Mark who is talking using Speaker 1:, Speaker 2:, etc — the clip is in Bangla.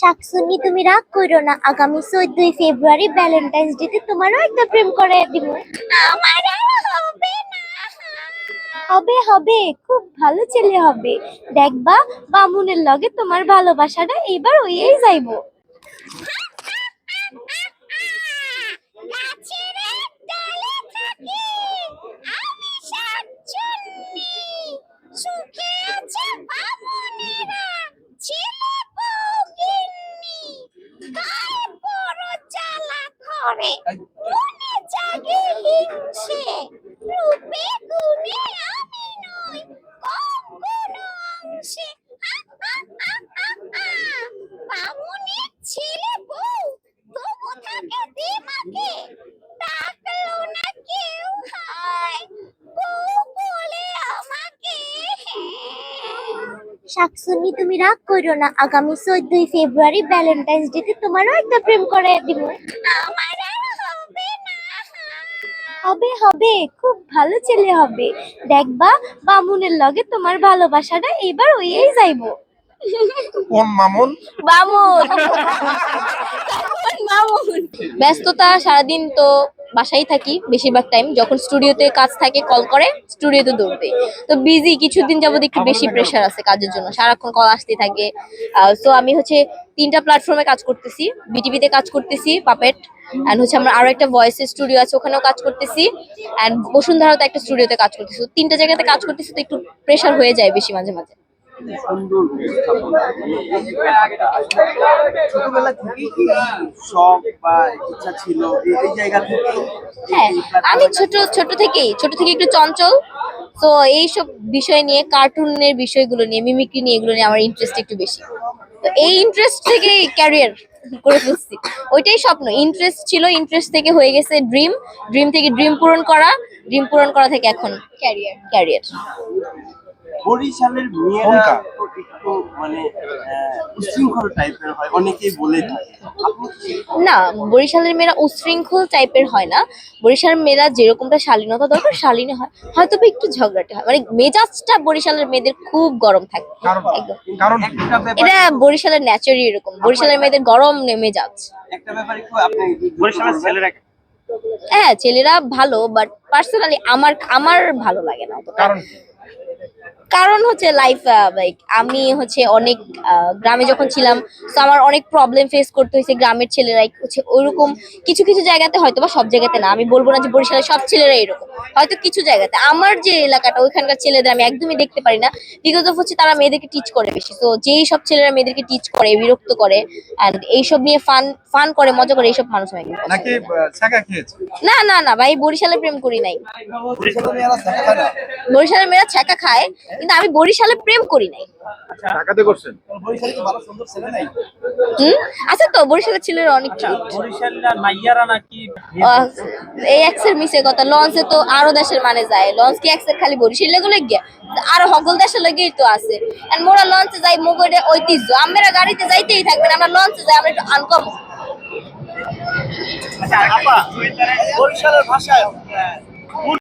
Speaker 1: শাকসুন্নি তুমি রাগ করো না। আগামী চোদ্দই ফেব্রুয়ারি ভ্যালেন্টাইন্স ডে তে তোমারও একটা প্রেম করে দিব। আমার হবে না। হবে হবে। খুব ভালো ছেলে হবে। দেখবা বামুনের লগে তোমার ভালোবাসাটা এবার হয়েই যাইবো গাছের এক ডালে থাকি আমি শাকচুন্নি সুখে আছে বামুনেরা ছেলে বউ গিন্নি গায়ে বড় জ্বালা করে মনে জাগে হিংসে রূপে গুণে আমি নই কম কোনো অংশে আ আ আ আ। বামুনের ছেলে বউ তবু থাকে দিমাগে ডাকলো না কেউ হায় বউ বলে আমাকে শাকসুন্নি তুমি রাগ করো না। আগামী চোদ্দই ফেব্রুয়ারি ভ্যালেন্টাইন্স ডে তে তোমারও একটা প্রেম করে দিব। হবে হবে হবে খুব ভালো ছেলে হবে। দেখবা বামুনের লগে তোমার ভালোবাসাটা এবার হয়েই যাইবো।
Speaker 2: কোন মামুন?
Speaker 3: মামুন মামুন ব্যস্ততা সারাদিন তো। বাসায় থাকি বেশিরভাগ টাইম যখন স্টুডিওতে কাজ থাকে কল করে স্টুডিওতে দৌড়তে তো বিজি কিছুদিন যাবত একটু বেশি প্রেশার আছে কাজের জন্য। সারাক্ষণ কল আসতে থাকে। সো আমি হচ্ছে তিনটা প্ল্যাটফর্মে কাজ করতেছি। বিটিভিতে কাজ করতেছি পাপেট অ্যান্ড হচ্ছে আমার আরও একটা ভয়েসের স্টুডিও আছে, ওখানেও কাজ করতেছি। অ্যান্ড বসুন্ধরাতে একটা স্টুডিওতে কাজ করতেছি। তিনটা জায়গাতে কাজ করতেছি তো একটু প্রেশার হয়ে যায় বেশি মাঝে মাঝে।
Speaker 4: সুন্দর ছোটবেলা থেকে কি শখ বা ইচ্ছা ছিল এই জায়গা থেকে?
Speaker 3: হ্যাঁ আমি ছোট ছোট থেকেই, ছোট থেকে একটু চঞ্চল। তো এইসব বিষয় নিয়ে, কার্টুনের বিষয়গুলো নিয়ে মিমিক্রি নিয়ে, এগুলো নিয়ে আমার ইন্টারেস্ট একটু বেশি। তো এই ইন্টারেস্ট থেকে ক্যারিয়ার করে ফেলছি। ওইটাই স্বপ্ন। ইন্টারেস্ট ছিল ইন্টারেস্ট থেকে হয়ে গেছে ড্রিম ড্রিম থেকে ড্রিম পূরণ করা ড্রিম পূরণ করা থেকে এখন ক্যারিয়ার ক্যারিয়ার
Speaker 4: বরিশালের মেয়েরা একটু মানে উশৃঙ্খল টাইপের হয় অনেকেই বলে থাকে।
Speaker 3: না বরিশালের মেয়েরা উশৃঙ্খল টাইপের হয় না। বরিশালের মেয়েরা যেরকমটা শালীনতা দরকার শালীন হয়। হয়তো বা একটু ঝগড়াটে হয়। মানে মেজাজটা বরিশালের মেয়েদের খুব গরম থাকে।
Speaker 2: কারণ
Speaker 3: এটা বরিশালের ন্যাচারই এরকম। বরিশালের মেয়েদের গরম নে- মেজাজ।
Speaker 4: একটা ব্যাপার একটু আপনি
Speaker 5: বরিশালের ছেলেরা
Speaker 3: হ্যাঁ ছেলেরা ভালো বাট পার্সোনালি আমার আমার ভালো লাগে না অতটা।
Speaker 2: কারণ?
Speaker 3: কারণ হচ্ছে লাইফ লাইক আমি হচ্ছে অনেক আহ, গ্রামে যখন ছিলাম তো আমার অনেক প্রবলেম ফেস করতে হয়েছে গ্রামের ছেলেরা হচ্ছে ওইরকম কিছু কিছু জায়গাতে হয়তো বা সব জায়গাতে না আমি বলব না যে বরিশালের সব ছেলেরা এরকম হয়তো কিছু জায়গাতে। আমার যে এলাকাটা ওইখানকার ছেলেদের আমি একদমই দেখতে পারি না বিকজ অফ হচ্ছে তারা মেয়েদেরকে টিচ করে বেশি। তো যেই সব ছেলেরা মেয়েদেরকে টিচ করে বিরক্ত করে অ্যান্ড এইসব নিয়ে ফান ফান করে মজা করে এইসব মানুষ করি না। না না না ভাই বরিশালে প্রেম করি নাই।
Speaker 4: বরিশালের মেয়েরা দেখা
Speaker 3: বরিশালের মেয়েরা ছ্যাঁকা খায় কিন্তু আমি বরিশালে প্রেম করি নাই।
Speaker 2: ঢাকাতে করছেন?
Speaker 4: বরিশালে কি ভালো সুন্দর ছেলে নাই?
Speaker 3: হুম? আচ্ছা তো বরিশালের ছেলেরা অনেক cute।
Speaker 5: বরিশালরা নাইয়ারা নাকি
Speaker 3: এই এক্সের মিসে কথা লঞ্চে তো আরও দেশের মানে যায়। লঞ্চ কি এক্সের খালি বরিশালগুলো গিয়া? আরও সকল দেশের লগেই তো আছে। আর মোরা লঞ্চে যাই মোগরে ঐতিহ্য। আমরা গাড়িতে যাইতেই থাকবেন আমরা লঞ্চে যাই আমরা একটু আনকম
Speaker 5: আচ্ছা আপা
Speaker 4: বরিশালের ভাষায়